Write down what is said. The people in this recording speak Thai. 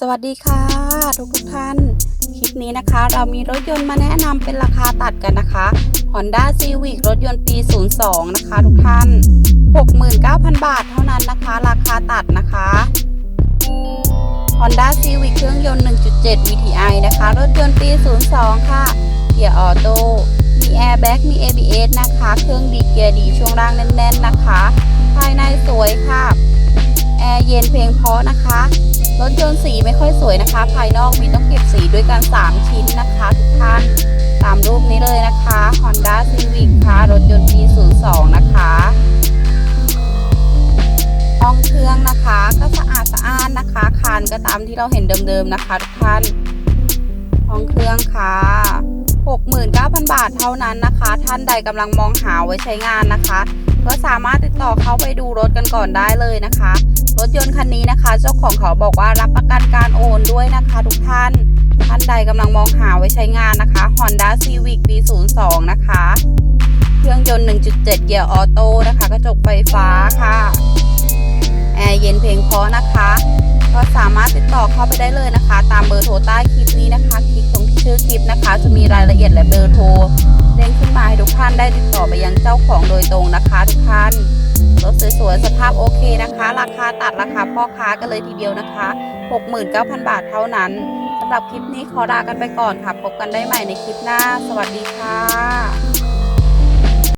สวัสดีค่ะ ทุกทุกท่าน คลิปนี้นะคะ เรามีรถยนต์มาแนะนำเป็นราคาตัดกันนะคะ Honda Civic รถยนต์ปี 02 นะคะ ทุกท่าน 69,000 บาทเท่านั้นนะคะ ราคาตัดนะคะ Honda Civic เครื่องยนต์ 1.7 VTI นะคะ รถยนต์ปี 02 ค่ะ เกียร์ออโต้ มีแอร์แบ็กมี ABS นะคะ เครื่องดีเกียร์ดีช่วงล่างแน่น ๆ นะคะ ภายในสวยค่ะ แอร์เย็นเพลงเพราะนะคะ รถยนต์สีไม่ค่อยสวยนะคะ ภายนอกมีต้องเก็บสีด้วยกัน 3 ชิ้นนะคะทุกท่าน ตามรูปนี้เลยนะคะ Honda Civic ค่ะรถยนต์ปี 02 นะคะห้องเครื่องนะคะก็สะอาดสะอ้านนะคะคานก็ตามที่เราเห็นเดิมๆนะคะทุกท่านห้องเครื่องค่ะ 69,000 บาทเท่านั้นนะคะ ท่านใดกำลังมองหาไว้ใช้งานนะคะ ก็สามารถติดต่อเขาไปดูรถกันก่อนได้เลยนะคะ รถยนต์คันนี้นะคะ เจ้าของเขาบอกว่ารับประกันการโอนด้วยนะคะ ทุกท่าน ท่านใดกำลังมองหาไว้ใช้งานนะคะ Honda Civic ปี 02 นะคะ เครื่องยนต์ 1.7 เกียร์ออโต้นะคะ กระจกไฟฟ้าค่ะ แอร์เย็นเพลงเพราะนะคะ ก็สามารถติดต่อเข้าไปได้เลยนะคะ ตามเบอร์โทรใต้คลิปนี้นะคะ คลิกตรงที่ชื่อคลิปนะคะ จะมีรายละเอียดและเบอร์โทรเด้งขึ้นมาให้ทุกท่านได้ติดต่อไปยังเจ้าของโดยตรงนะคะทุกท่านรถสวยๆสภาพโอเคนะคะ ราคาตัดราคาพ่อค้ากันเลยทีเดียวนะคะ 69,000 บาทเท่านั้นสำหรับคลิปนี้ขอลากันไปก่อนค่ะ พบกันได้ใหม่ในคลิปหน้า สวัสดีค่ะ